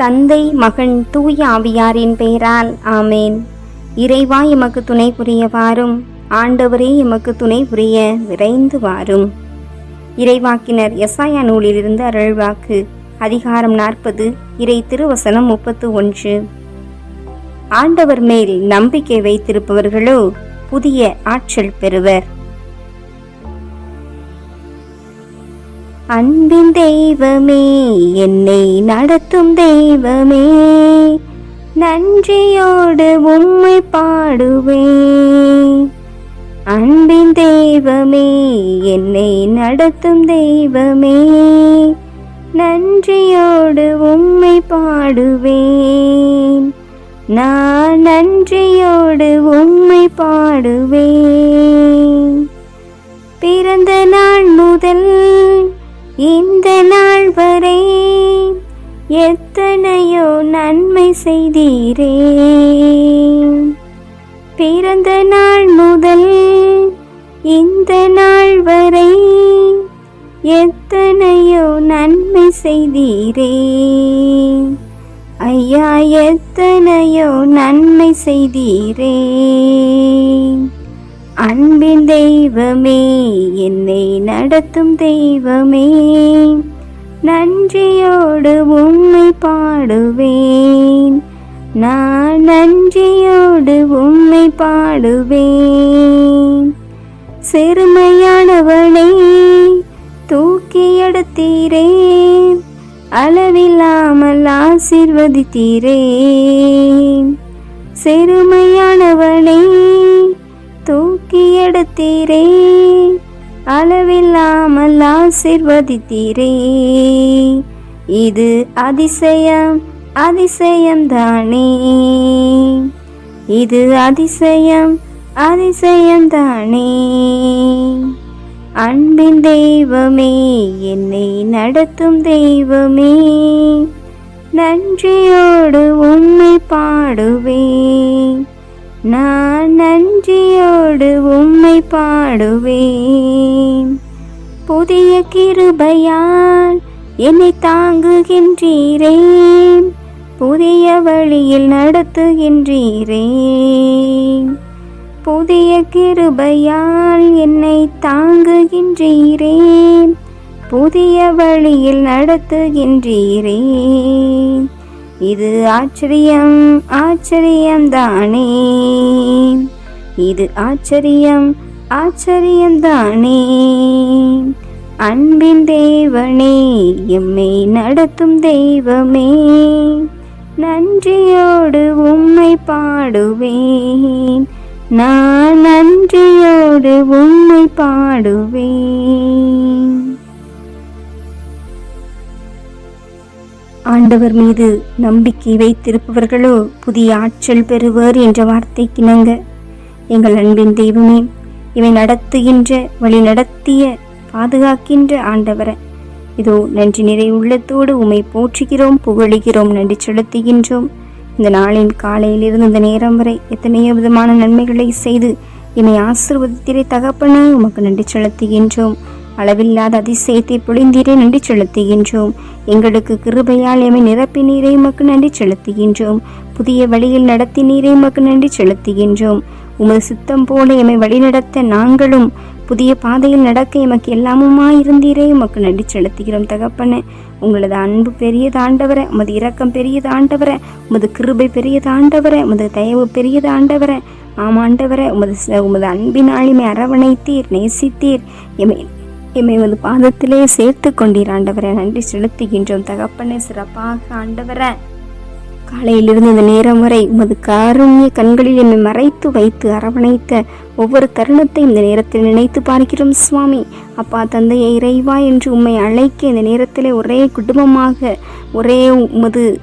தந்தை மகன் தூய ஆவியாரின் பெயரால் ஆமேன். இறைவா எமக்கு துணை புரிய வாரும் ஆண்டவரே எமக்கு துணை புரிய விரைந்து வாரும். இறைவாக்கினர் எசாயா நூலிலிருந்து அருள்வாக்கு அதிகாரம் நாற்பது இறை திருவசனம் முப்பத்து ஒன்று. ஆண்டவர் மேல் நம்பிக்கை வைத்திருப்பவர்களோ புதிய ஆற்றல் பெறுவர். அன்பின் தெய்வமே என்னை நடத்தும் தெய்வமே. நன்றியோடு உம்மை பாடுவேன் அன்பின் தெய்வமே என்னை நடத்தும் தெய்வமே. நன்றியோடு உம்மை பாடுவேன். நான் நன்றியோடு உம்மை பாடுவேன். பிறந்த நாள் முதல் இந்த நாள் வரை எத்தனையோ நன்மை செய்தீரே. பிறந்த நாள் முதல் இந்த நாள் வரை எத்தனையோ நன்மை செய்தீரே. ஐயா எத்தனையோ நன்மை செய்தீரே. அன்பின் தெய்வமே என்னை நடத்தும் தெய்வமே. நன்றியோடு உம்மை பாடுவேன். நான் நன்றியோடு உம்மை பாடுவேன். சிறுமையானவனை தூக்கி எடுத்தீரே. அளவில்லாமல் ஆசிர்வதித்தீரே. சிறுமையானவனை தூக்கி எடுத்தீரே அளவில்லாமல் ஆசிர்வதித்தீரே. இது அதிசயம் அதிசயம் தானே. இது அதிசயம் அதிசயம் தானே. அன்பின் தெய்வமே என்னை நடத்தும் தெய்வமே. நன்றியோடு உண்மை பாடுவேன். நான் நன்றியோடு உம்மை பாடுவேன். புதிய கிருபையால் என்னை தாங்குகின்றீரே புதிய வழியில் நடத்துகின்றீரே புதிய கிருபையால் என்னை தாங்குகின்றீரே புதிய வழியில் நடத்துகின்றீரே இது ஆச்சரியம் ஆச்சரியம் தானே. இது ஆச்சரியம் ஆச்சரியம் தானே. அன்பின் தேவனே எம்மை நடத்தும் தெய்வமே. நன்றியோடு உம்மை பாடுவேன். நான் நன்றியோடு உம்மை பாடுவேன். ஆண்டவர் மீது நம்பிக்கை வைத்திருப்பவர்களோ புதிய ஆற்றல் பெறுவர் என்ற வார்த்தைக்கிணங்க எங்கள் அன்பின் தெய்வமே இவை நடத்துகின்ற வழி நடத்திய பாதுகாக்கின்ற ஆண்டவரை. இதோ நன்றி நிறை உள்ளத்தோடு உமை போற்றுகிறோம் புகழுகிறோம் நன்றி செலுத்துகின்றோம். இந்த நாளின் காலையிலிருந்து இந்த நேரம் வரை எத்தனையோ விதமான நன்மைகளை செய்து என்னை ஆசிர்வதித்திரை தகப்பனே உமக்கு நன்றி செலுத்துகின்றோம். அளவில்லாத அதிசயத்தை பொழிந்தீரே நன்றி செலுத்துகின்றோம். எங்களுக்கு கிருபையால் எமை நிரப்பினீரே உமக்கு நன்றி செலுத்துகின்றோம். புதிய வழியில் நடத்தினீரே உமக்கு நன்றி செலுத்துகின்றோம். உமது சித்தம் போல எமை வழிநடத்த நாங்களும் புதிய பாதையில் நடக்க எமக்கு எல்லாமுமா இருந்தீரே உமக்கு நன்றி செலுத்துகிறோம் தகப்பனே. உங்களது அன்பு பெரியது ஆண்டவரே உமது இரக்கம் பெரியது ஆண்டவரே உமது கிருபை பெரியது ஆண்டவரே உமது தயவு பெரியது ஆண்டவரே. ஆமாண்டவரே உமது உமது அன்பினாலுமே அரவணைத்தீர் நேசித்தீர் எமை எம்மை உமது பாதத்திலே சேர்த்து கொண்டீர் ஆண்டவரே. நன்றி செலுத்துகின்றோம். தகப்பனே சிறப்பாக ஆண்டவரே. காலையிலிருந்து இந்த நேரம் வரை உமது காருண்ய கண்களில் என்னை மறைத்து வைத்து அரவணைத்த ஒவ்வொரு தருணத்தை இந்த நேரத்தில் நினைத்து பார்க்கிறோம் சுவாமி. அப்பா தந்தையை இறைவா என்று உம்மை அழைக்க இந்த நேரத்திலே ஒரே குடும்பமாக ஒரே உமது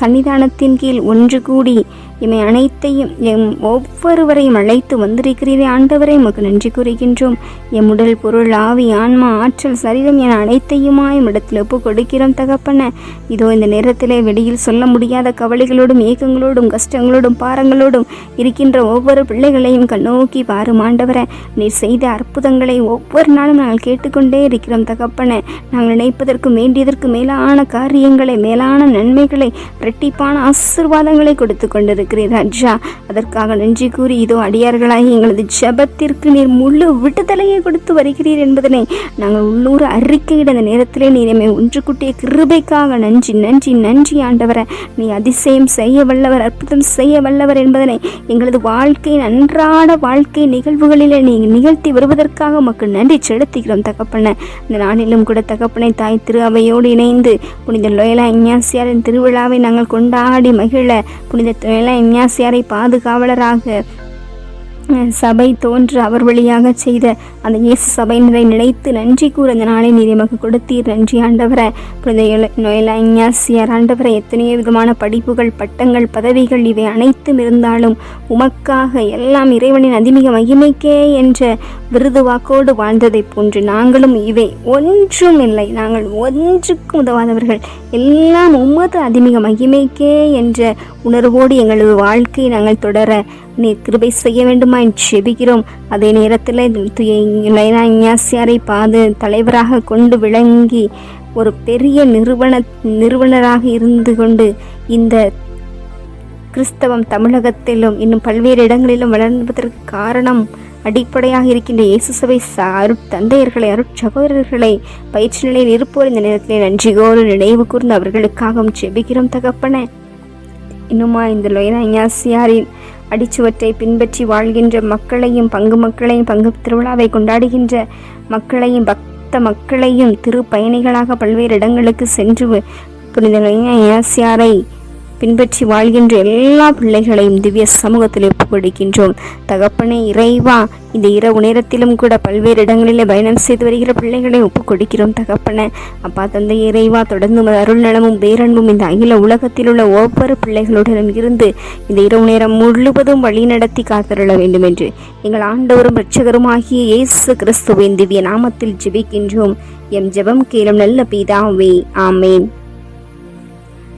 சன்னிதானத்தின் கீழ் ஒன்று கூடி இவை அனைத்தையும் எம் ஒவ்வொருவரையும் அழைத்து வந்திருக்கிறீரே ஆண்டவரை உமக்கு நன்றி கூறுகின்றோம். எம் உடல் பொருள் ஆவி ஆன்மா ஆற்றல் சரீரம் என அனைத்தையுமாய் இடத்தில் ஒப்பு கொடுக்கிறோம் தகப்பன. இதோ இந்த நேரத்திலே வெளியில் சொல்ல முடியாத கவலைகளோடும் ஏக்கங்களோடும் கஷ்டங்களோடும் பாரங்களோடும் இருக்கின்ற ஒவ்வொரு பிள்ளைகளையும் கண்ணோக்கி பாரும் ஆண்டவரை. நீர் செய்த அற்புதங்களை ஒவ்வொரு நாளும் நாங்கள் கேட்டுக்கொண்டே இருக்கிறோம் தகப்பன. நாங்கள் நினைப்பதற்கு வேண்டியதற்கு மேலான காரியங்களை மேலான நன்மைகளை இரட்டிப்பான ஆசிர்வாதங்களை கொடுத்து கொண்டிருக்கிறீர் ராஜா. அதற்காக நன்றி கூறி இதோ அடியார்களாகி எங்களது ஜெபத்திற்கு நீர் முழு விடுதலையை கொடுத்து வருகிறீர் என்பதனை நாங்கள் உள்ளூர் அறிக்கையிட அந்த நேரத்திலே நீர் எம்மை ஒன்று குட்டிய கிருபைக்காக நன்றி நன்றி நன்றி ஆண்டவரை. நீ அதிசயம் செய்ய வல்லவர் அற்புதம் செய்ய வல்லவர் என்பதனை எங்களது வாழ்க்கையின் அன்றாட வாழ்க்கை நிகழ்வுகளிலே நீ நிகழ்த்தி வருவதற்காக உமக்கு நன்றி செலுத்துகிறோம் தகப்பன. இந்த நாளிலும் கூட தகப்பனை தாய் திரு அவையோடு இணைந்து புனித லோயலா இஞ்ஞாசியாரின் திருவிழாவை நாங்கள் கொண்டாடி மகிழ புனித லோயலா இஞ்ஞாசியாரை பாதுகாவலராக சபை தோன்று அவர் வழியாக செய்த அந்த இயேசு சபையினரை நினைத்து நன்றி கூற அந்த நாளை நீர் எமக்கு கொடுத்தீர். நன்றி ஆண்டவரை. புனித நோயலா நொயலா இஞ்ஞாசியார் ஆண்டவரை எத்தனையோ விதமான படிப்புகள் பட்டங்கள் பதவிகள் இவை அனைத்தும் இருந்தாலும் உமக்காக எல்லாம் இறைவனின் அதிமிக மகிமைக்கே என்ற விருது வாக்கோடு வாழ்ந்ததைப் போன்று நாங்களும் இவை ஒன்றும் இல்லை. நாங்கள் ஒன்றுக்கும் உதவாதவர்கள். எல்லாம் உமது அதிமிக மகிமைக்கே என்ற உணர்வோடு எங்களது வாழ்க்கையை நாங்கள் தொடர நீ கிருபை செய்ய வேண்டுமா என்று செபிக்கிறோம். அதே நேரத்தில் லைனா இஞ்ஞாசியாரை பாது தலைவராக கொண்டு விளங்கி ஒரு பெரிய நிறுவன நிறுவனராக இருந்து கொண்டு இந்த கிறிஸ்தவம் தமிழகத்திலும் இன்னும் பல்வேறு இடங்களிலும் வளர்ந்ததற்கு காரணம் அடிப்படையாக இருக்கின்ற இயேசு சபை அருட்தந்தையர்களை அருட்சகோதரர்களை பயிற்சி நிலையில் இருப்போர். இந்த நேரத்திலே நன்றிகோடு நினைவு கூர்ந்து அவர்களுக்காகவும் செபிக்கிறோம் தகப்பன. இன்னுமா இந்த லொயனா இஞ்ஞாசியாரின் அடிச்சுவற்றை பின்பற்றி வாழ்கின்ற மக்களையும் பங்கு மக்களையும் பங்கு திருவிழாவை கொண்டாடுகின்ற மக்களையும் பக்த மக்களையும் திரு பயணிகளாக பல்வேறு இடங்களுக்கு சென்று புனித லொயனா இஞ்ஞாசியாரை பின்பற்றி வாழ்கின்ற எல்லா பிள்ளைகளையும் திவ்ய சமூகத்தில் ஒப்புக்கொடுக்கின்றோம் தகப்பனே இறைவா இந்த இரவு நேரத்திலும் கூட பல்வேறு இடங்களிலே பயணம் செய்து வருகிற பிள்ளைகளை ஒப்புக்கொடுக்கிறோம் தகப்பனே. அப்பா தந்தை இறைவா தொடர்ந்து அருள் நலமும் பேரன்பும் இந்த அகில உலகத்தில் உள்ள ஒவ்வொரு பிள்ளைகளுடனும் இருந்து இந்த இரவு நேரம் முழுவதும் வழிநடத்தி காத்திருள்ள வேண்டும் என்று எங்கள் ஆண்டவரும் இரட்சகருமாகிய இயேசு கிறிஸ்துவின் திவ்ய நாமத்தில் ஜெபிக்கின்றோம். எம் ஜெபம் கேளும் நல்ல பிதாவே ஆமேன்.